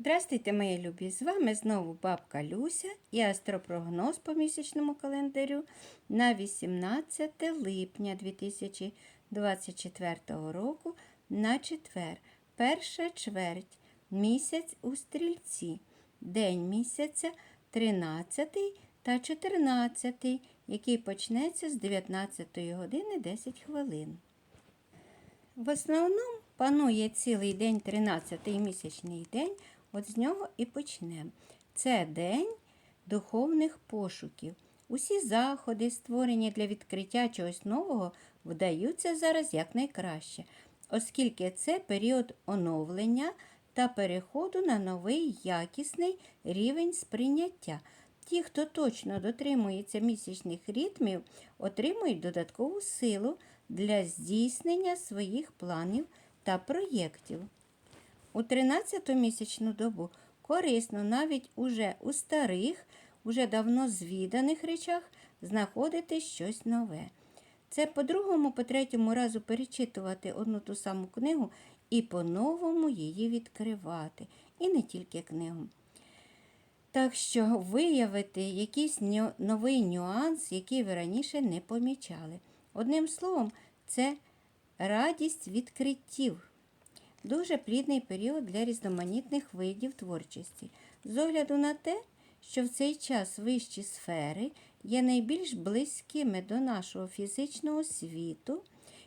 Здрастуйте, мої любі! З вами знову бабка Люся і астропрогноз по місячному календарю на 18 липня 2024 року на четвер. Перша чверть. Місяць у стрільці. День місяця 13 та 14, який почнеться з 19 години 10 хвилин. В основному панує цілий день 13-й місячний день, от з нього і почнемо. Це день духовних пошуків. Усі заходи, створені для відкриття чогось нового, вдаються зараз якнайкраще, оскільки це період оновлення та переходу на новий якісний рівень сприйняття. Ті, хто точно дотримується місячних ритмів, отримують додаткову силу для здійснення своїх планів та проєктів. У 13-ту місячну добу корисно навіть уже у старих, уже давно звіданих речах знаходити щось нове. Це по другому, по третьому разу перечитувати одну ту саму книгу і по-новому її відкривати. І не тільки книгу. Так що виявити якийсь новий нюанс, який ви раніше не помічали. Одним словом, це радість відкриттів. Дуже плідний період для різноманітних видів творчості. З огляду на те, що в цей час вищі сфери є найбільш близькими до нашого фізичного світу,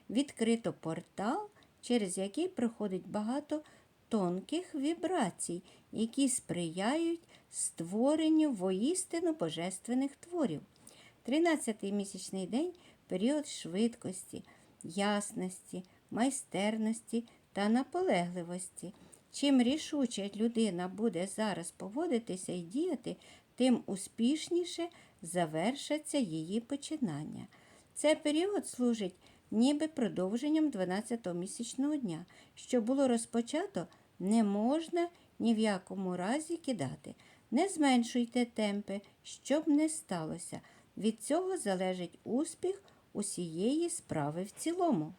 відкрито портал, через який проходить багато тонких вібрацій, які сприяють створенню воістину божественних творів. 13-й місячний день період швидкості, ясності, майстерності та наполегливості. Чим рішуче людина буде зараз поводитися і діяти, тим успішніше завершаться її починання. Цей період служить ніби продовженням 12-го місячного дня. Що було розпочато, не можна ні в якому разі кидати. Не зменшуйте темпи, щоб не сталося. Від цього залежить успіх усієї справи в цілому.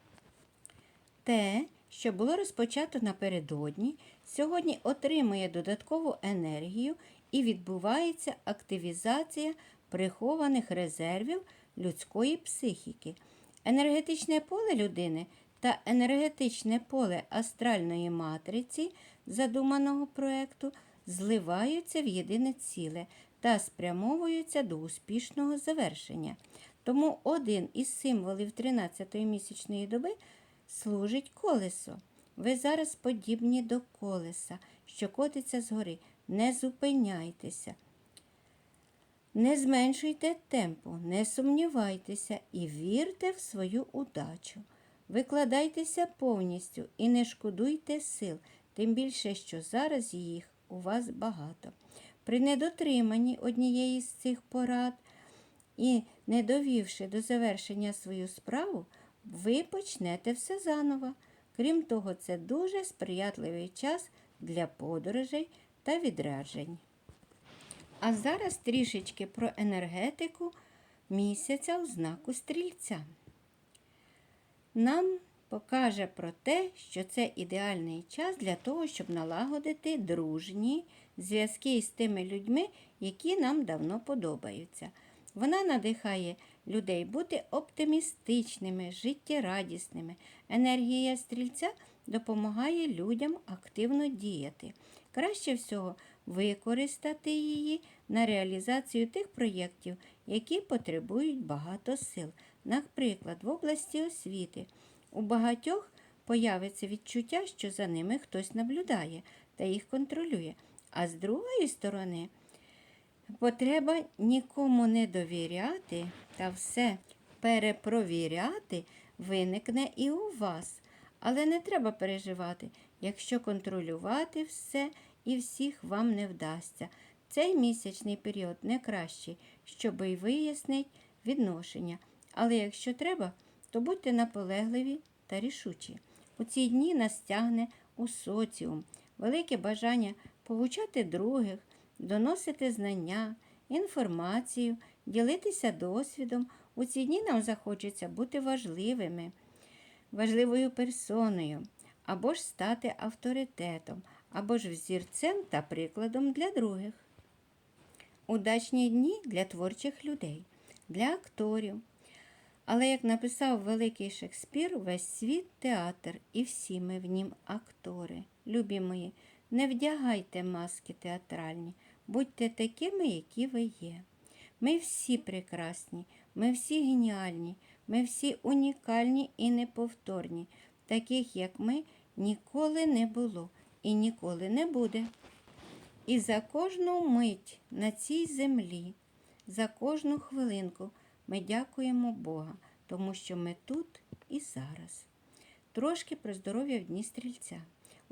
Те, що було розпочато напередодні, сьогодні отримує додаткову енергію і відбувається активізація прихованих резервів людської психіки. Енергетичне поле людини та енергетичне поле астральної матриці задуманого проекту зливаються в єдине ціле та спрямовуються до успішного завершення. Тому один із символів 13-ї місячної доби служить колесо. Ви зараз подібні до колеса, що котиться згори. Не зупиняйтеся. Не зменшуйте темпу, не сумнівайтеся і вірте в свою удачу. Викладайтеся повністю і не шкодуйте сил, тим більше, що зараз їх у вас багато. При недотриманні однієї з цих порад і не довівши до завершення свою справу, ви почнете все заново. Крім того, це дуже сприятливий час для подорожей та відряджень. А зараз трішечки про енергетику місяця у знаку стрільця. Нам покаже про те, що це ідеальний час для того, щоб налагодити дружні зв'язки з тими людьми, які нам давно подобаються. Вона надихає людей бути оптимістичними, життєрадісними. Енергія стрільця допомагає людям активно діяти. Краще всього використати її на реалізацію тих проєктів, які потребують багато сил. Наприклад, в області освіти у багатьох появиться відчуття, що за ними хтось наблюдає та їх контролює. А з другої сторони, потреба нікому не довіряти та все перепровіряти виникне і у вас. Але не треба переживати, якщо контролювати все і всіх вам не вдасться. Цей місячний період не кращий, щоб і вияснить відношення. Але якщо треба, то будьте наполегливі та рішучі. У ці дні нас тягне у соціум, велике бажання повчати других, доносити знання, інформацію, ділитися досвідом. У ці дні нам захочеться бути важливими, важливою персоною, або ж стати авторитетом, або ж взірцем та прикладом для других. Удачні дні для творчих людей, для акторів. Але, як написав великий Шекспір, весь світ театр, і всі ми в нім актори. Любі мої, не вдягайте маски театральні, будьте такими, які ви є. Ми всі прекрасні, ми всі геніальні, ми всі унікальні і неповторні. Таких, як ми, ніколи не було і ніколи не буде. І за кожну мить на цій землі, за кожну хвилинку ми дякуємо Бога, тому що ми тут і зараз. Трошки про здоров'я в дні стрільця.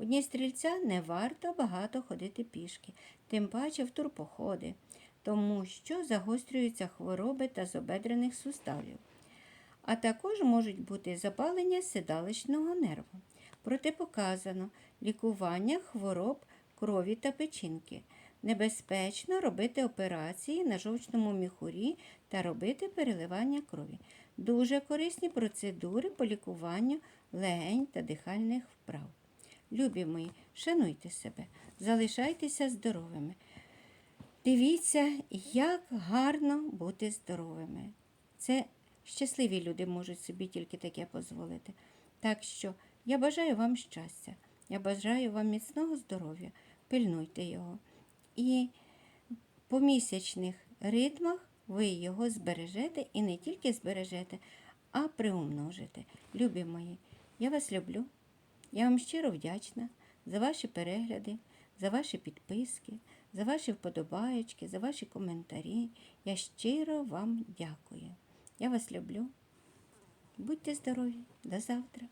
У дні стрільця не варто багато ходити пішки, тим паче в турпоходи, тому що загострюються хвороби та зобедрених суставів. А також можуть бути запалення седалищного нерву. Протипоказано лікування хвороб крові та печінки. Небезпечно робити операції на жовчному міхурі та робити переливання крові. Дуже корисні процедури по лікуванню легень та дихальних вправ. Любі мої, шануйте себе, залишайтеся здоровими. Дивіться, як гарно бути здоровими. Це щасливі люди можуть собі тільки таке дозволити. Так що я бажаю вам щастя, я бажаю вам міцного здоров'я, пильнуйте його. І по місячних ритмах ви його збережете і не тільки збережете, а приумножите. Любі мої, я вас люблю. Я вам щиро вдячна за ваші перегляди, за ваші підписки, за ваші вподобаєчки, за ваші коментарі. Я щиро вам дякую. Я вас люблю. Будьте здорові. До завтра.